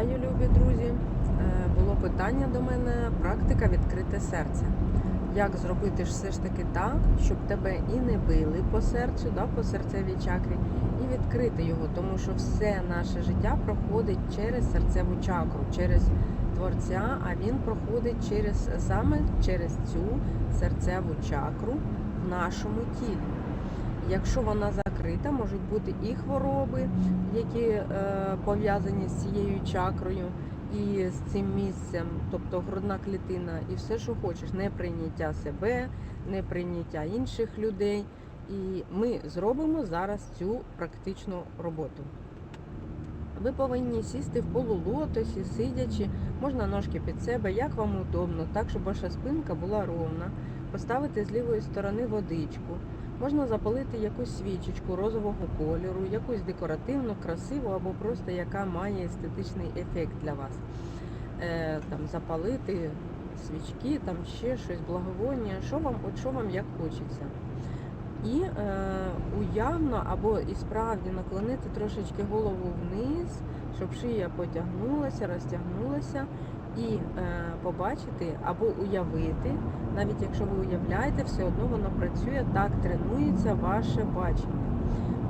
Вітаю, любі друзі! Е, Було питання до мене практика відкрите серце. Як зробити ж все ж таки так, щоб тебе і не били по серцю, да, по серцевій чакрі, і відкрити його, тому що все наше життя проходить через серцеву чакру, через творця, а він проходить через саме через цю серцеву чакру в нашому тілі. Якщо вона закрита, можуть бути і хвороби, які е, пов'язані з цією чакрою і з цим місцем, тобто грудна клітина, і все, що хочеш, неприйняття себе, неприйняття інших людей. І ми зробимо зараз цю практичну роботу. Ви повинні сісти в полулотосі, сидячи, можна ножки під себе, як вам удобно, так, щоб ваша спинка була ровна, поставити з лівої сторони водичку. Можна запалити якусь свічечку розового кольору, якусь декоративну, красиву або просто яка має естетичний ефект для вас. Е, там запалити свічки, там ще щось, благовоння, що вам, от що вам як хочеться. І е, уявно або і справді наклонити трошечки голову вниз, щоб шия потягнулася, розтягнулася, і е, побачити або уявити, навіть якщо ви уявляєте, все одно воно працює, так тренується ваше бачення.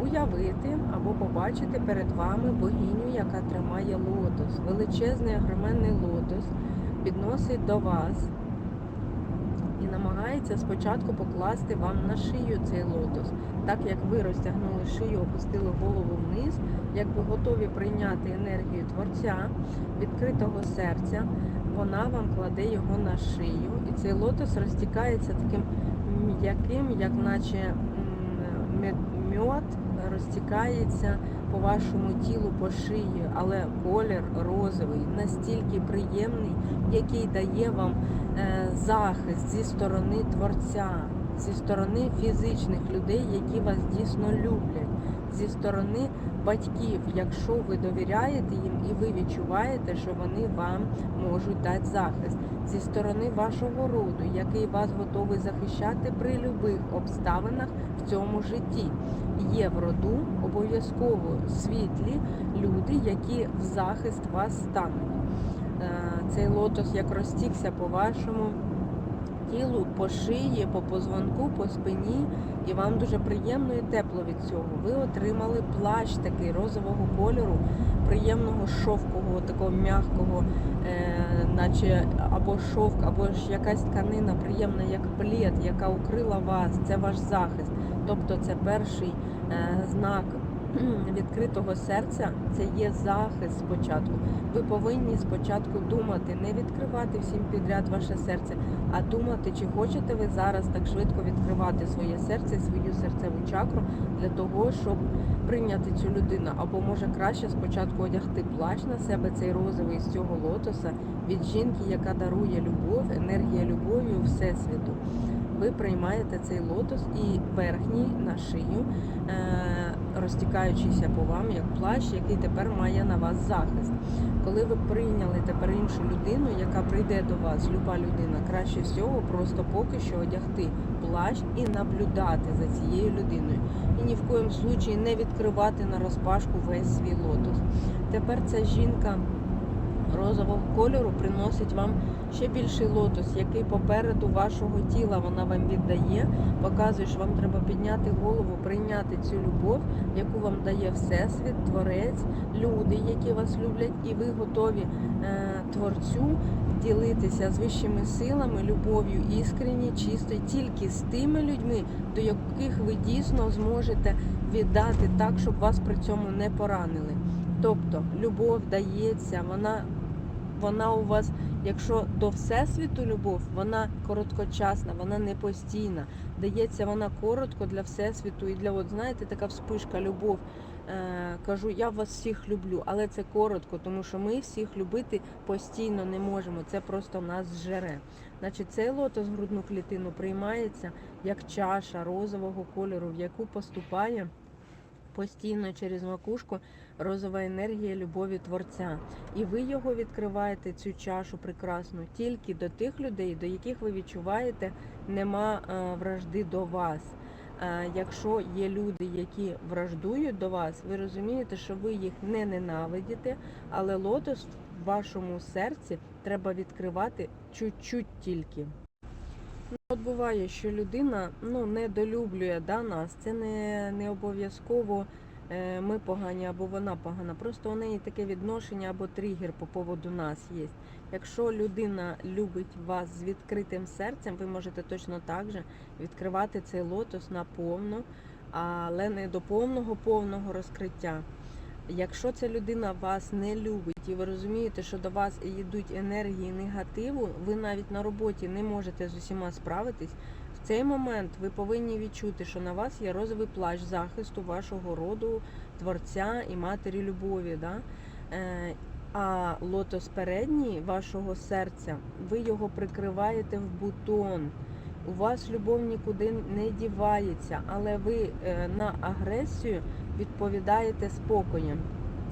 Уявити або побачити перед вами богиню, яка тримає лотос. Величезний огроменний лотос підносить до вас намагається спочатку покласти вам на шию цей лотос. Так як ви розтягнули шию, опустили голову вниз, як ви готові прийняти енергію Творця, відкритого серця, вона вам кладе його на шию. І цей лотос розтікається таким м'яким, як наче мед- розтікається по вашому тілу, по шиї, але колір розовий, настільки приємний, який дає вам е, захист зі сторони Творця, зі сторони фізичних людей, які вас дійсно люблять, зі сторони батьків, якщо ви довіряєте їм і ви відчуваєте, що вони вам можуть дати захист, зі сторони вашого роду, який вас готовий захищати при будь-яких обставинах в цьому житті. Є в роду обов'язково світлі люди, які в захист вас стануть. Е, Цей лотос як розтікся по вашому тілу, по шиї, по позвонку, по спині, і вам дуже приємно і тепло від цього. Ви отримали плащ такий розового кольору, приємного шовкового, такого м'якого, е, наче або шовк, або ж якась тканина приємна, як плід, яка укрила вас. Це ваш захист. Тобто це перший е, знак відкритого серця це є захист спочатку. Ви повинні спочатку думати, не відкривати всім підряд ваше серце, а думати, чи хочете ви зараз так швидко відкривати своє серце, свою серцеву чакру для того, щоб прийняти цю людину. Або може краще спочатку одягти плащ на себе цей розовий з цього лотоса від жінки, яка дарує любов, енергія любові у всесвіту. Ви приймаєте цей лотос і верхній на шию, е, розтікаючийся по вам як плащ, який тепер має на вас захист. Коли ви прийняли тепер іншу людину, яка прийде до вас, люба людина, краще всього просто поки що одягти плащ і наблюдати за цією людиною. І ні в коєму случаї не відкривати на розпашку весь свій лотос. Тепер ця жінка розового кольору приносить вам ще більший лотос, який попереду вашого тіла вона вам віддає, показує, що вам треба підняти голову, прийняти цю любов, яку вам дає Всесвіт, Творець, люди, які вас люблять, і ви готові е, творцю ділитися з вищими силами, любов'ю іскренні, чистою, тільки з тими людьми, до яких ви дійсно зможете віддати так, щоб вас при цьому не поранили. Тобто любов дається, вона, вона у вас, якщо до Всесвіту любов, вона короткочасна, вона не постійна. Дається вона коротко для Всесвіту і для, от знаєте, така вспишка, любов. Е, кажу, я вас всіх люблю, але це коротко, тому що ми всіх любити постійно не можемо. Це просто нас зжере. Значить, цей лотос грудну клітину приймається як чаша розового кольору, в яку поступає постійно через макушку розова енергія любові Творця. І ви його відкриваєте, цю чашу прекрасну, тільки до тих людей, до яких ви відчуваєте, нема е, вражди до вас. Е, Якщо є люди, які враждують до вас, ви розумієте, що ви їх не ненавидите, але лотос в вашому серці треба відкривати чуть-чуть тільки. Ну, От буває, що людина ну, недолюблює да, нас. Це не, не обов'язково е, ми погані або вона погана. Просто у неї таке відношення або тригер по поводу нас є. Якщо людина любить вас з відкритим серцем, ви можете точно так же відкривати цей лотос наповно, але не до повного повного розкриття. Якщо ця людина вас не любить і ви розумієте, що до вас йдуть енергії негативу, ви навіть на роботі не можете з усіма справитись. В цей момент ви повинні відчути, що на вас є розовий плащ захисту вашого роду, творця і матері любові. Да? Е, а лотос передній вашого серця, ви його прикриваєте в бутон. У вас любов нікуди не дівається, але ви е, на агресію відповідаєте спокоєм.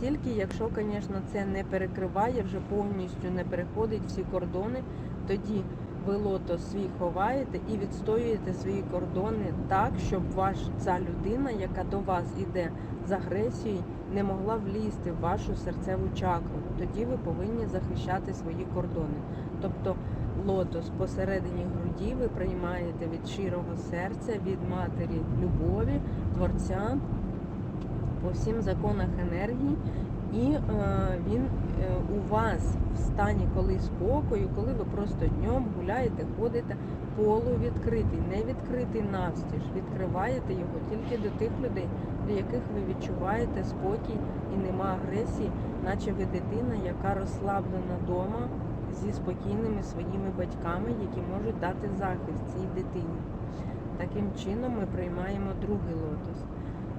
Тільки якщо, звісно, це не перекриває, вже повністю не переходить всі кордони, тоді ви лотос свій ховаєте і відстоюєте свої кордони так, щоб ваш ця людина, яка до вас іде з агресією, не могла влізти в вашу серцеву чакру. Тоді ви повинні захищати свої кордони. Тобто лотос посередині груді ви приймаєте від щирого серця, від матері любові, творця по всім законах енергії, і е, він е, у вас в стані коли спокою, коли ви просто днем гуляєте, ходите, полувідкритий, не відкритий навстіж, відкриваєте його тільки до тих людей, для яких ви відчуваєте спокій і нема агресії, наче ви дитина, яка розслаблена вдома зі спокійними своїми батьками, які можуть дати захист цій дитині. Таким чином ми приймаємо другий лотос.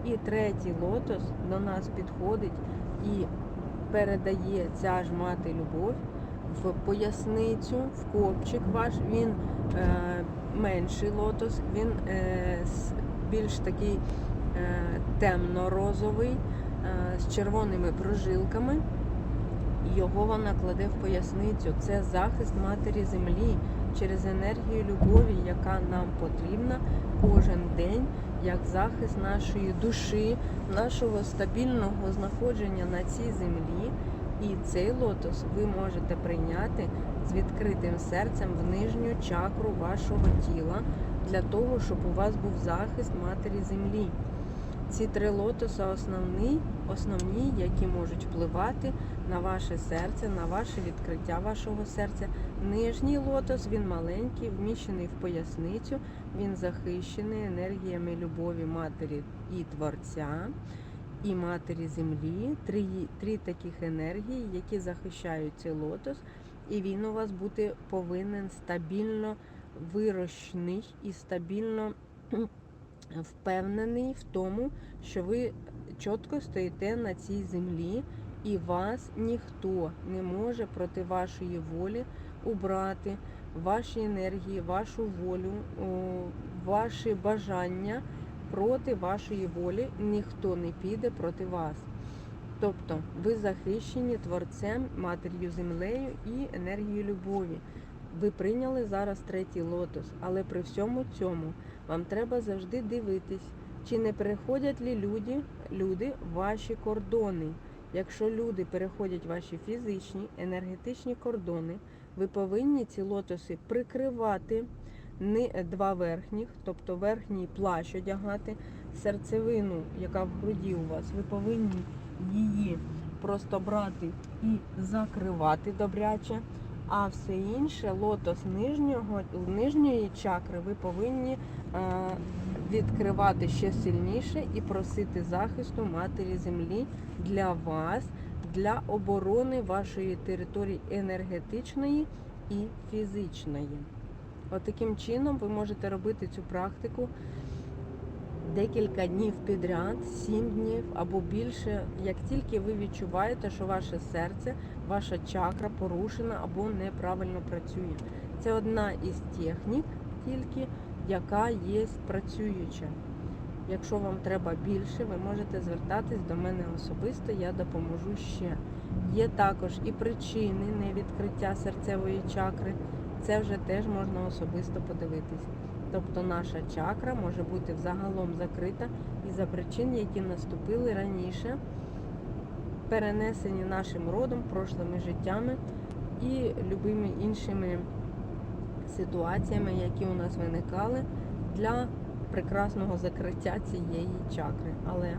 І третій лотос до нас підходить і передає ця ж мати любов в поясницю, в копчик ваш. Він е, менший лотос, він е, більш такий е, темно-розовий, е, з червоними прожилками. Його вона кладе в поясницю. Це захист матері землі через енергію любові, яка нам потрібна кожен день, як захист нашої душі, нашого стабільного знаходження на цій землі. І цей лотос ви можете прийняти з відкритим серцем в нижню чакру вашого тіла для того, щоб у вас був захист матері землі. Ці три лотоса основні, основні, які можуть впливати на ваше серце, на ваше відкриття вашого серця. Нижній лотос, він маленький, вміщений в поясницю, він захищений енергіями любові матері і творця, і матері землі. Три, три таких енергії, які захищають цей лотос, і він у вас бути повинен стабільно вирощений і стабільно впевнений в тому, що ви чітко стоїте на цій землі, і вас ніхто не може проти вашої волі убрати ваші енергії, вашу волю, ваші бажання проти вашої волі. Ніхто не піде проти вас. Тобто ви захищені творцем, матір'ю землею і енергією любові. Ви прийняли зараз третій лотос, але при всьому цьому вам треба завжди дивитись, чи не переходять ли люди, люди ваші кордони. Якщо люди переходять ваші фізичні, енергетичні кордони, ви повинні ці лотоси прикривати не два верхніх, тобто верхній плащ одягати, серцевину, яка в груді у вас, ви повинні її просто брати і закривати добряче. А все інше, лотос нижнього, нижньої чакри, ви повинні е, відкривати ще сильніше і просити захисту Матері Землі для вас, для оборони вашої території енергетичної і фізичної. От таким чином ви можете робити цю практику декілька днів підряд, сім днів або більше, як тільки ви відчуваєте, що ваше серце, ваша чакра порушена або неправильно працює. Це одна із технік тільки, яка є працююча. Якщо вам треба більше, ви можете звертатись до мене особисто, я допоможу ще. Є також і причини невідкриття серцевої чакри. Це вже теж можна особисто подивитись. Тобто наша чакра може бути взагалом закрита і за причин, які наступили раніше, перенесені нашим родом, прошлими життями і любими іншими ситуаціями, які у нас виникали для прекрасного закриття цієї чакри. Але